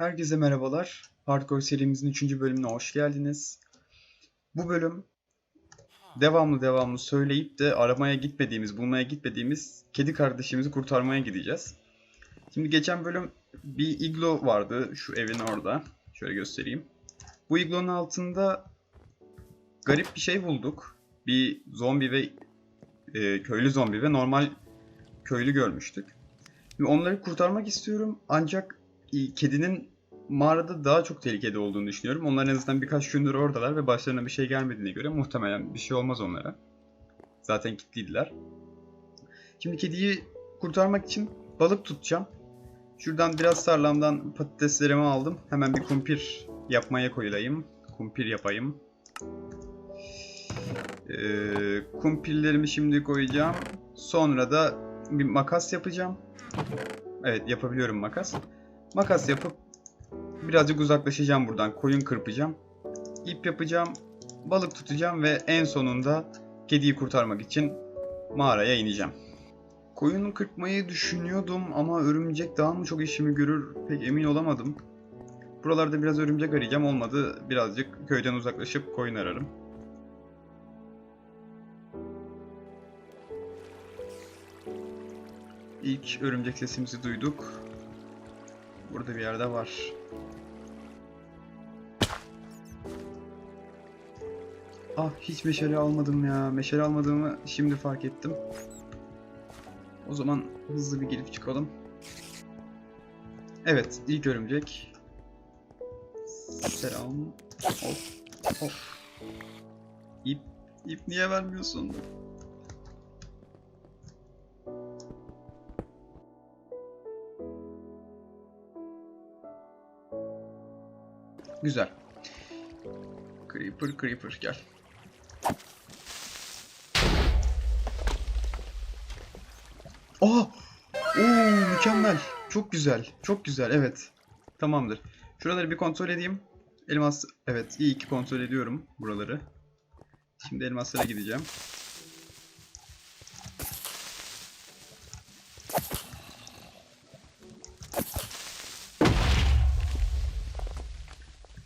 Herkese merhabalar. Hardcore serimizin 3. bölümüne hoş geldiniz. Bu bölüm devamlı devamlı söyleyip de aramaya gitmediğimiz, bulmaya gitmediğimiz kedi kardeşimizi kurtarmaya gideceğiz. Şimdi geçen bölüm bir iglo vardı şu evin orada. Şöyle göstereyim. Bu iglonun altında garip bir şey bulduk. Bir zombi ve e, köylü zombi ve normal köylü görmüştük. Şimdi onları kurtarmak istiyorum ancak e, kedinin mağarada daha çok tehlikeli olduğunu düşünüyorum. Onlar en azından birkaç gündür oradalar ve başlarına bir şey gelmediğine göre muhtemelen bir şey olmaz onlara. Zaten kilitliydiler. Şimdi kediyi kurtarmak için balık tutacağım. Şuradan biraz tarlamdan patateslerimi aldım. Hemen bir kumpir yapmaya koyulayım. Kumpir yapayım. Ee, kumpirlerimi şimdi koyacağım. Sonra da bir makas yapacağım. Evet yapabiliyorum makas. Makas yapıp birazcık uzaklaşacağım buradan. Koyun kırpacağım. ip yapacağım. Balık tutacağım ve en sonunda kediyi kurtarmak için mağaraya ineceğim. Koyunu kırpmayı düşünüyordum ama örümcek daha mı çok işimi görür pek emin olamadım. Buralarda biraz örümcek arayacağım olmadı birazcık köyden uzaklaşıp koyun ararım. İlk örümcek sesimizi duyduk. Burada bir yerde var. Ah hiç meşale almadım ya. Meşale almadığımı şimdi fark ettim. O zaman hızlı bir girip çıkalım. Evet ilk örümcek. Selam. Hop hop. İp, ip niye vermiyorsun? Güzel. Creeper, Creeper gel. Mükemmel. Çok güzel. Çok güzel. Evet. Tamamdır. Şuraları bir kontrol edeyim. Elmas evet iyi ki kontrol ediyorum buraları. Şimdi elmaslara gideceğim.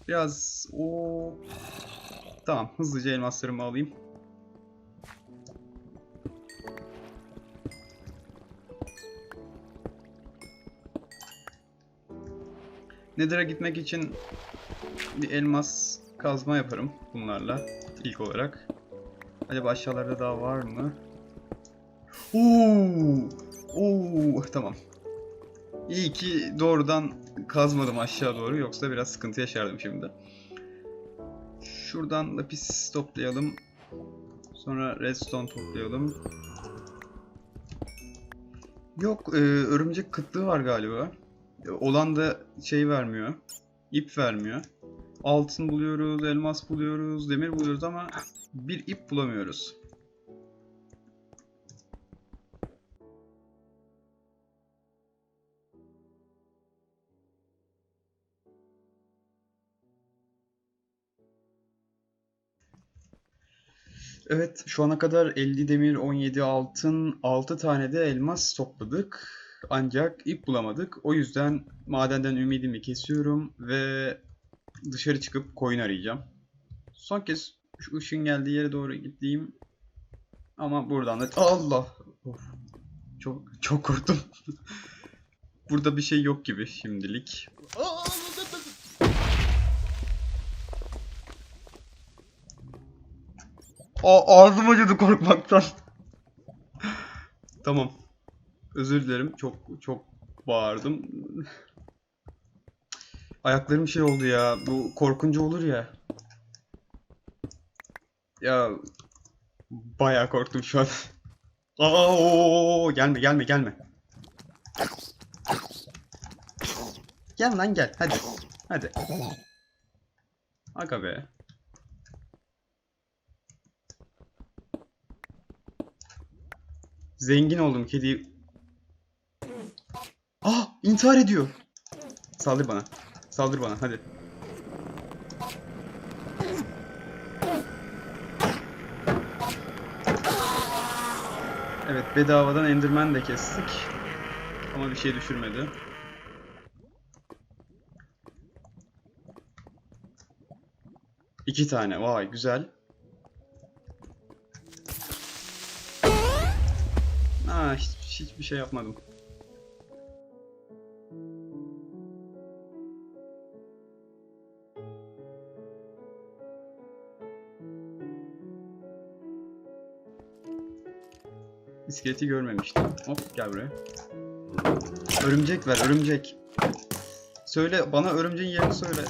Biraz o Tamam, hızlıca elmaslarımı alayım. Nether'a gitmek için bir elmas kazma yaparım bunlarla ilk olarak. Acaba aşağılarda daha var mı? Oo! Oo, tamam. İyi ki doğrudan kazmadım aşağı doğru yoksa biraz sıkıntı yaşardım şimdi. Şuradan lapis toplayalım. Sonra redstone toplayalım. Yok, e, örümcek kıtlığı var galiba. Olan da şey vermiyor. ip vermiyor. Altın buluyoruz, elmas buluyoruz, demir buluyoruz ama bir ip bulamıyoruz. Evet, şu ana kadar 50 demir, 17 altın, 6 tane de elmas topladık. Ancak ip bulamadık. O yüzden madenden ümidimi kesiyorum ve dışarı çıkıp koyun arayacağım. Son kez şu ışın geldiği yere doğru gideyim. Ama buradan da Allah! Of. Çok çok korktum. Burada bir şey yok gibi şimdilik. Aa, ağzım acıdı korkmaktan. tamam. Özür dilerim. Çok çok bağırdım. Ayaklarım şey oldu ya. Bu korkunca olur ya. Ya bayağı korktum şu an. Aa, oo, gelme gelme gelme. Gel lan gel. Hadi. Hadi. Aga be. Zengin oldum kedi. Ah intihar ediyor. Saldır bana. Saldır bana hadi. Evet bedavadan Enderman de kestik. Ama bir şey düşürmedi. İki tane. Vay güzel. Aa hiç, hiçbir şey yapmadım. İskeleti görmemiştim. Hop gel buraya. Örümcek ver örümcek. Söyle bana örümceğin yerini söyle.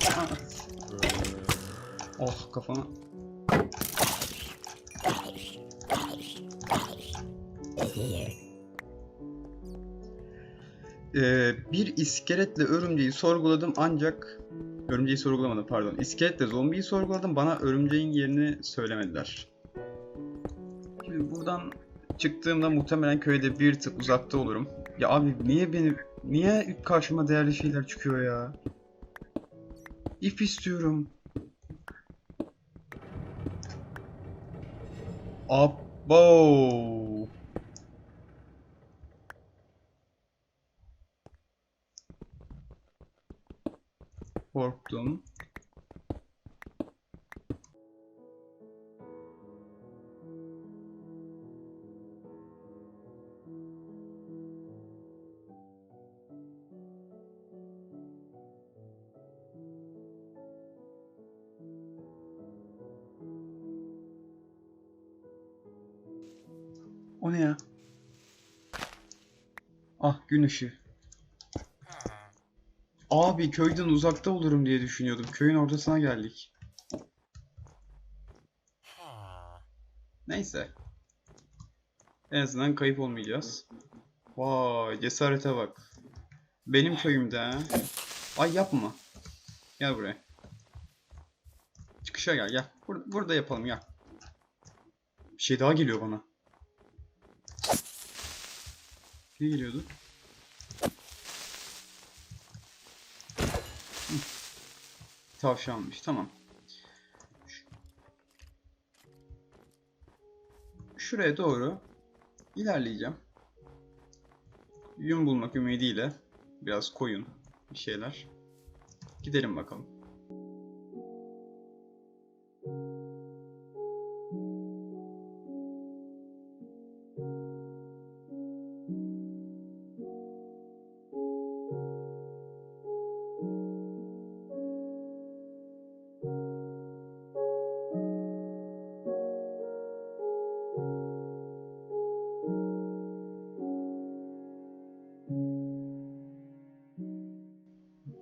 Oh kafana. Ee, bir iskeletle örümceği sorguladım ancak örümceği sorgulamadım pardon. İskeletle zombiyi sorguladım bana örümceğin yerini söylemediler. Şimdi buradan çıktığımda muhtemelen köyde bir tık uzakta olurum. Ya abi niye beni niye karşıma değerli şeyler çıkıyor ya? İp istiyorum. Abo. Korktum. Gün ışığı. Abi köyden uzakta olurum diye düşünüyordum. Köyün ortasına geldik. Neyse. En azından kayıp olmayacağız. Vay cesarete bak. Benim köyümde. Ay yapma. Gel buraya. Çıkışa gel gel. Bur- burada yapalım gel. Bir şey daha geliyor bana. Ne geliyordu? Tavşanmış. Tamam. Şuraya doğru ilerleyeceğim. Yün bulmak ümidiyle biraz koyun bir şeyler. Gidelim bakalım.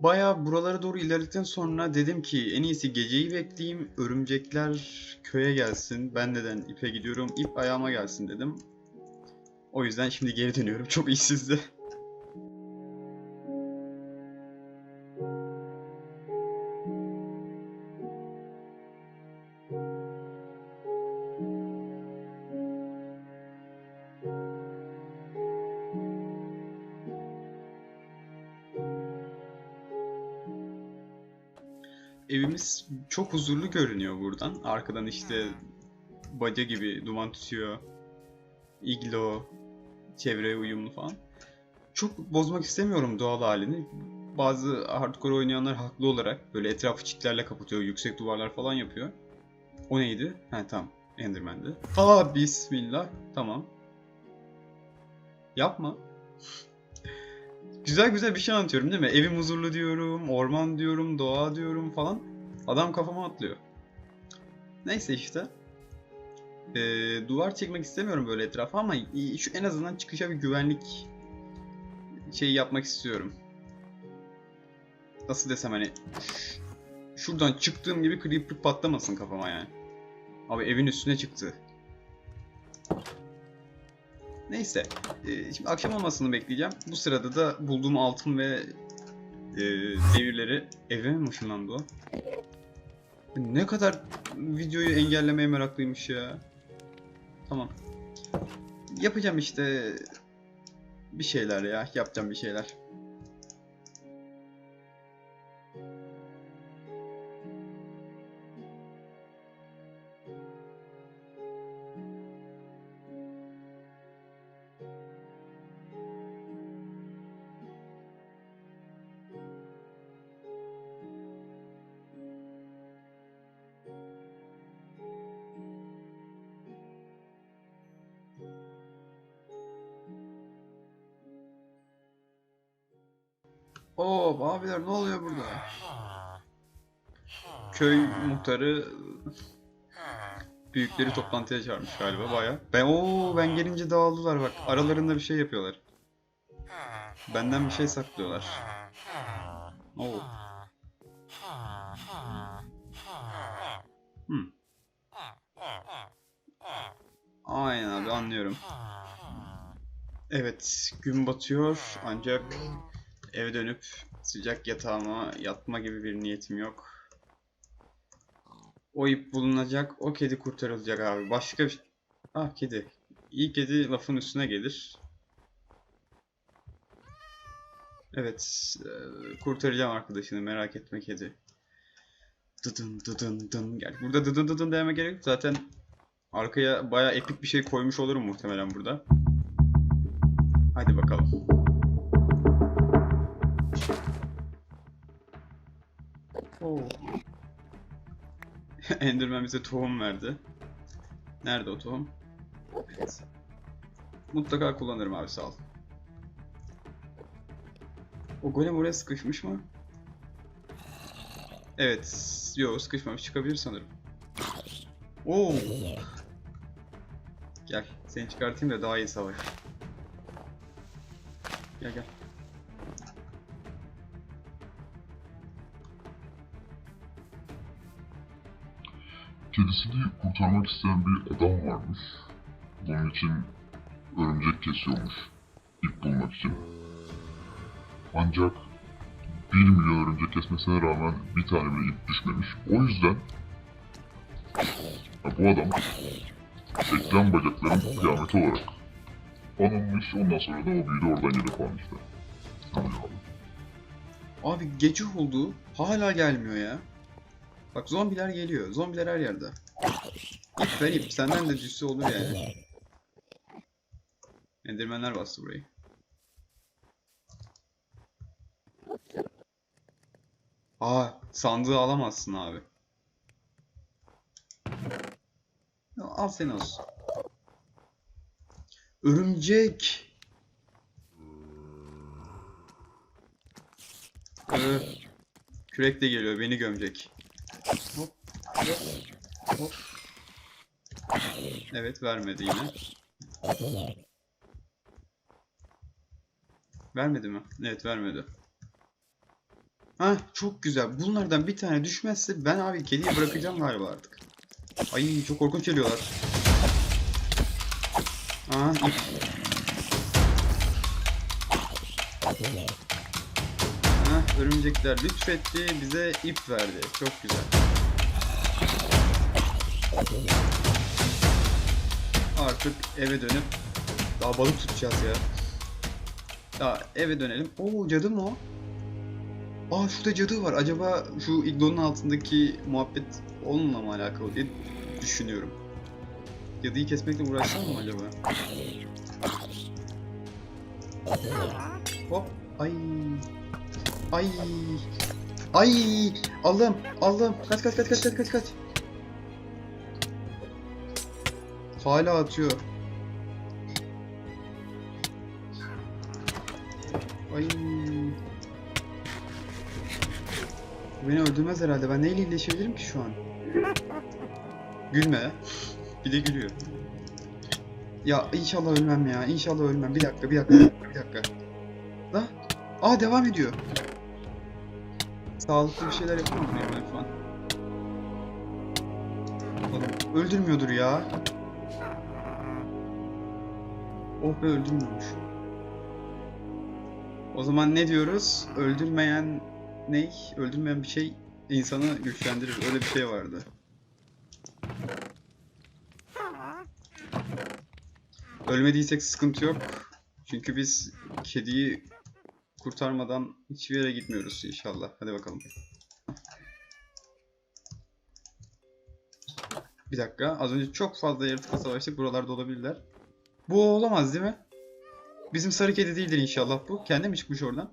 Bayağı buralara doğru ilerledikten sonra dedim ki en iyisi geceyi bekleyeyim. Örümcekler köye gelsin. Ben neden ipe gidiyorum? İp ayağıma gelsin dedim. O yüzden şimdi geri dönüyorum. Çok işsizdi. Evimiz çok huzurlu görünüyor buradan. Arkadan işte baca gibi duman tutuyor. Iglo, çevreye uyumlu falan. Çok bozmak istemiyorum doğal halini. Bazı hardcore oynayanlar haklı olarak böyle etrafı çitlerle kapatıyor, yüksek duvarlar falan yapıyor. O neydi? Ha tamam. Enderman'di. Aa bismillah. Tamam. Yapma. Güzel güzel bir şey anlatıyorum değil mi? Evim huzurlu diyorum, orman diyorum, doğa diyorum falan. Adam kafama atlıyor. Neyse işte. Ee, duvar çekmek istemiyorum böyle etrafa ama şu en azından çıkışa bir güvenlik şeyi yapmak istiyorum. Nasıl desem hani şuradan çıktığım gibi creeper patlamasın kafama yani. Abi evin üstüne çıktı. Neyse. Ee, şimdi akşam olmasını bekleyeceğim. Bu sırada da bulduğum altın ve e, devirleri eve mi ışınlandı o? Ne kadar videoyu engellemeye meraklıymış ya. Tamam. Yapacağım işte bir şeyler ya. Yapacağım bir şeyler. Oo abiler ne oluyor burada? Köy muhtarı büyükleri toplantıya çağırmış galiba baya. Ben o ben gelince dağıldılar bak. Aralarında bir şey yapıyorlar. Benden bir şey saklıyorlar. Oo. Hmm. Aynen abi anlıyorum. Evet gün batıyor ancak eve dönüp sıcak yatağıma yatma gibi bir niyetim yok. O ip bulunacak, o kedi kurtarılacak abi. Başka bir... Ah kedi. İyi kedi lafın üstüne gelir. Evet, eee, kurtaracağım arkadaşını merak etme kedi. Dıdın dıdın dın gel. Burada dıdın dıdın dememe gerek yok. Zaten arkaya baya epik bir şey koymuş olurum muhtemelen burada. Hadi bakalım. Enderman bize tohum verdi. Nerede o tohum? Evet. Mutlaka kullanırım abi sağ ol. O golem oraya sıkışmış mı? Evet. Yo sıkışmamış çıkabilir sanırım. Oo. Gel seni çıkartayım da daha iyi savaş. Gel gel. Kedisini kurtarmak isteyen bir adam varmış. Bunun için örümcek kesiyormuş. ip bulmak için. Ancak 1 milyon örümcek kesmesine rağmen bir tane bile ip düşmemiş. O yüzden bu adam eklem bacakların kıyameti olarak anılmış. Ondan sonra da o büyüdü oradan gelip abi. Abi gece oldu. Hala gelmiyor ya. Bak zombiler geliyor. Zombiler her yerde. İp ver ip. Senden de cüssü olur yani. Endermenler bastı burayı. Aa sandığı alamazsın abi. Al sen olsun. Örümcek. Ee, kürek de geliyor beni gömecek. Hop, hop, hop. Evet vermedi yine. Vermedi mi? Evet vermedi. Ha çok güzel. Bunlardan bir tane düşmezse ben abi kediyi bırakacağım galiba artık. Ay çok korkunç geliyorlar. Aa ip. Örümcekler lütfetti, bize ip verdi. Çok güzel. Artık eve dönüp daha balık tutacağız ya. Daha eve dönelim. Oo cadı mı o? Aa şurada cadı var. Acaba şu iglonun altındaki muhabbet onunla mı alakalı diye düşünüyorum. Cadıyı kesmekle uğraşsam mı acaba? Hop. Ay. Ay. Ay. Aldım. Aldım. Kaç kaç kaç kaç kaç kaç kaç. Hala atıyor. Ay. Bu Beni öldürmez herhalde. Ben neyle iyileşebilirim ki şu an? Gülme. Bir de gülüyor. Ya inşallah ölmem ya. İnşallah ölmem. Bir dakika, bir dakika. Bir dakika. La. Aa devam ediyor. Sağlıklı bir şeyler yapamam mıyım ben şu an? Öldürmüyordur ya. Oh be öldürmüyormuş. O zaman ne diyoruz? Öldürmeyen ne? Öldürmeyen bir şey insanı güçlendirir. Öyle bir şey vardı. Ölmediysek sıkıntı yok. Çünkü biz kediyi kurtarmadan hiçbir yere gitmiyoruz inşallah. Hadi bakalım. Bir dakika. Az önce çok fazla yaratıkla savaştık. Buralarda olabilirler. Bu olamaz değil mi? Bizim sarı kedi değildir inşallah bu. Kendi mi çıkmış oradan?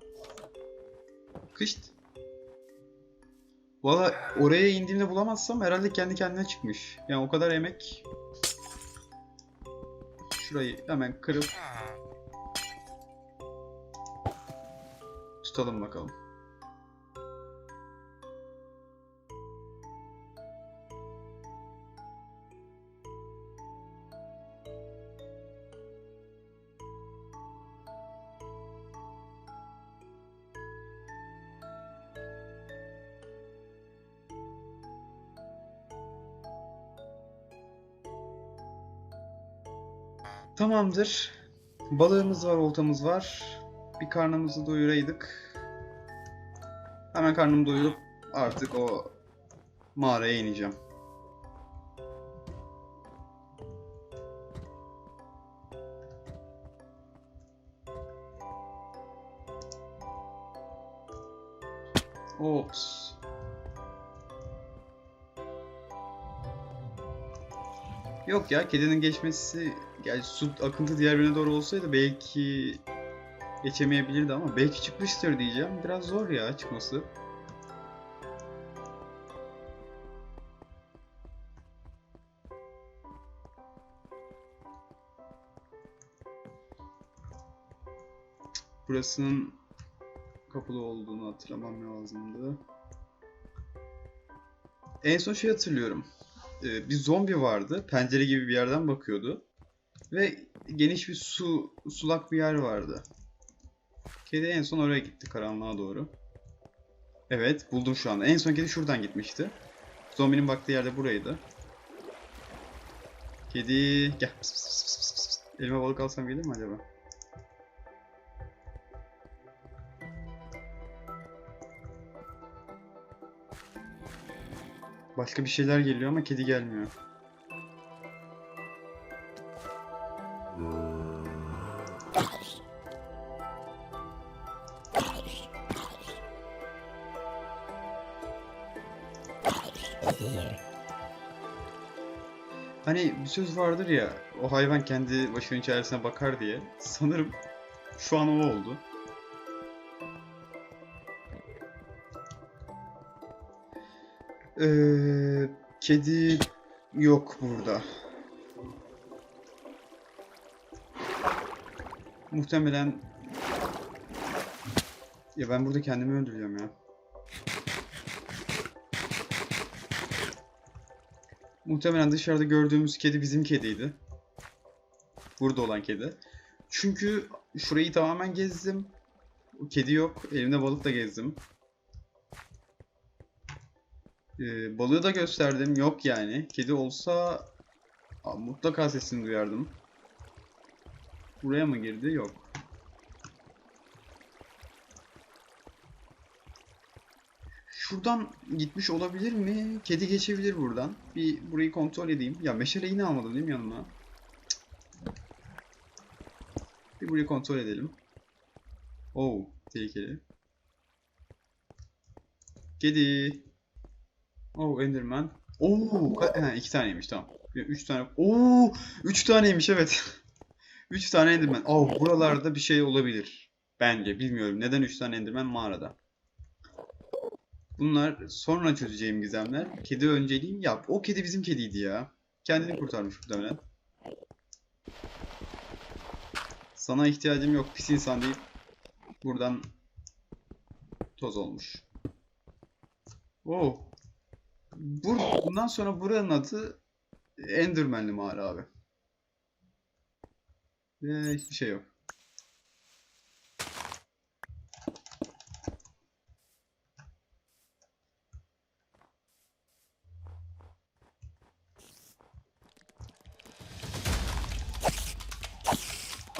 Kışt. Valla oraya indiğimde bulamazsam herhalde kendi kendine çıkmış. Yani o kadar emek. Şurayı hemen kırıp Tutalım bakalım. Tamamdır. Balığımız var, oltamız var. Bir karnımızı doyuraydık. Hemen karnımı doyurup artık o mağaraya ineceğim. Ops. Yok ya kedinin geçmesi yani su akıntı diğer birine doğru olsaydı belki geçemeyebilirdi ama belki çıkmıştır diyeceğim. Biraz zor ya çıkması. Burasının kapalı olduğunu hatırlamam lazımdı. En son şey hatırlıyorum. Ee, bir zombi vardı. Pencere gibi bir yerden bakıyordu. Ve geniş bir su, sulak bir yer vardı. Kedi en son oraya gitti karanlığa doğru. Evet buldum şu anda. En son kedi şuradan gitmişti. Zombinin baktığı yerde buraydı. Kedi gel. Pıs pıs pıs pıs pıs. Elime balık alsam gelir mi acaba? Başka bir şeyler geliyor ama kedi gelmiyor. Hani bir söz vardır ya, o hayvan kendi başının çaresine bakar diye. Sanırım şu an o oldu. Ee, kedi yok burada. Muhtemelen ya ben burada kendimi öldürüyorum ya. Muhtemelen dışarıda gördüğümüz kedi bizim kediydi. Burada olan kedi. Çünkü şurayı tamamen gezdim. Kedi yok. Elimde balıkla gezdim. Ee, balığı da gösterdim. Yok yani. Kedi olsa mutlaka sesini duyardım. Buraya mı girdi? Yok. Şuradan gitmiş olabilir mi? Kedi geçebilir buradan. Bir burayı kontrol edeyim. Ya meşale yine almadım değil mi yanıma? Bir burayı kontrol edelim. Oo, tehlikeli. Kedi. Oo, Enderman. Oo, ka- he, iki taneymiş tamam. Üç tane. Oo, üç taneymiş evet. üç tane Enderman. Oo, buralarda bir şey olabilir. Bence bilmiyorum. Neden üç tane Enderman mağarada? Bunlar sonra çözeceğim gizemler. Kedi önceliğim yap. O kedi bizim kediydi ya. Kendini kurtarmış muhtemelen. Sana ihtiyacım yok pis insan deyip buradan toz olmuş. Oh. Bur bundan sonra buranın adı Enderman'li mağara abi. Ve hiçbir şey yok.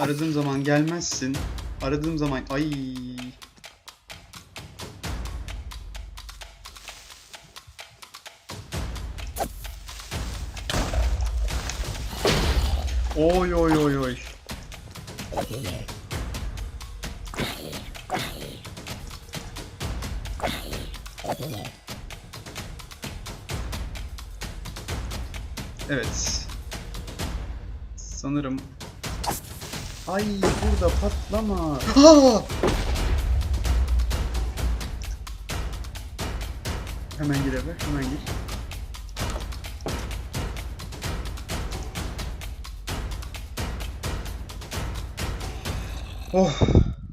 Aradığım zaman gelmezsin. Aradığım zaman ay Oy oy oy oy. Evet. Sanırım Ay burada patlama. Aa! Hemen gir eve, hemen gir. Oh.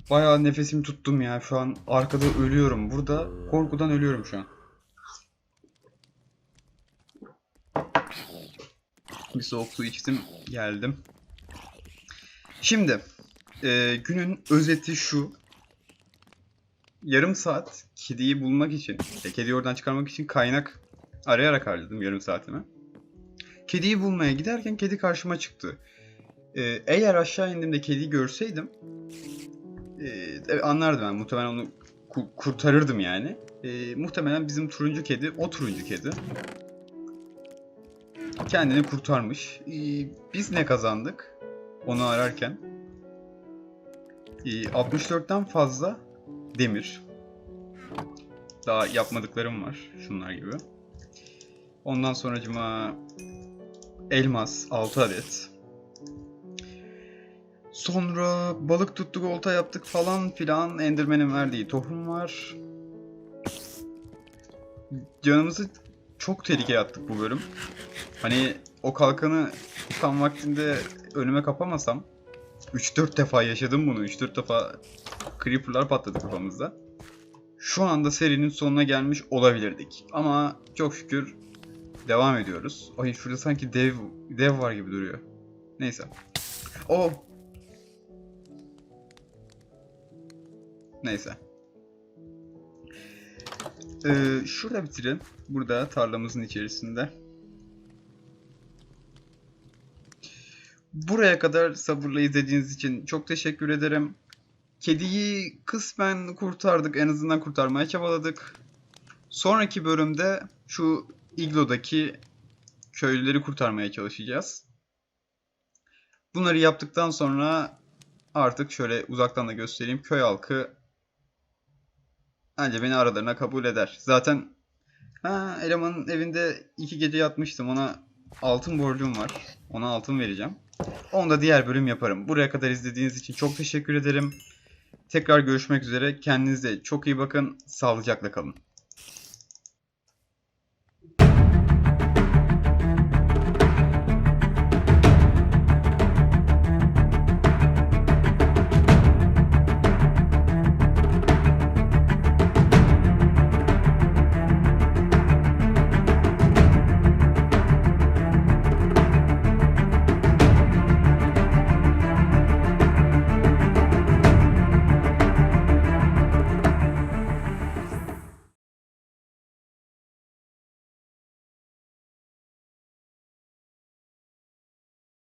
Bayağı nefesimi tuttum ya. Şu an arkada ölüyorum. Burada korkudan ölüyorum şu an. Bir soğuk su içtim. Geldim. Şimdi e, günün özeti şu. Yarım saat kediyi bulmak için, e, kediyi oradan çıkarmak için kaynak arayarak harcadım yarım saatimi. Kediyi bulmaya giderken kedi karşıma çıktı. E, eğer aşağı indiğimde kediyi görseydim e, anlardım ben. Muhtemelen onu ku- kurtarırdım yani. E, muhtemelen bizim turuncu kedi, o turuncu kedi. Kendini kurtarmış. E, biz ne kazandık? Onu ararken. E, 64'ten fazla demir. Daha yapmadıklarım var. Şunlar gibi. Ondan sonracıma elmas 6 adet. Sonra balık tuttuk, olta yaptık falan filan. Enderman'in verdiği tohum var. Canımızı çok tehlikeye attık bu bölüm. Hani o kalkanı tam vaktinde önüme kapamasam 3-4 defa yaşadım bunu. 3-4 defa creeper'lar patladı kafamızda. Şu anda serinin sonuna gelmiş olabilirdik. Ama çok şükür devam ediyoruz. Ay şurada sanki dev dev var gibi duruyor. Neyse. O Neyse. Ee, şurada bitirelim. Burada tarlamızın içerisinde. Buraya kadar sabırla izlediğiniz için çok teşekkür ederim. Kediyi kısmen kurtardık. En azından kurtarmaya çabaladık. Sonraki bölümde şu iglodaki köylüleri kurtarmaya çalışacağız. Bunları yaptıktan sonra artık şöyle uzaktan da göstereyim. Köy halkı Bence beni aralarına kabul eder. Zaten ha, elemanın evinde iki gece yatmıştım. Ona altın borcum var. Ona altın vereceğim. Onu da diğer bölüm yaparım. Buraya kadar izlediğiniz için çok teşekkür ederim. Tekrar görüşmek üzere. Kendinize çok iyi bakın. Sağlıcakla kalın.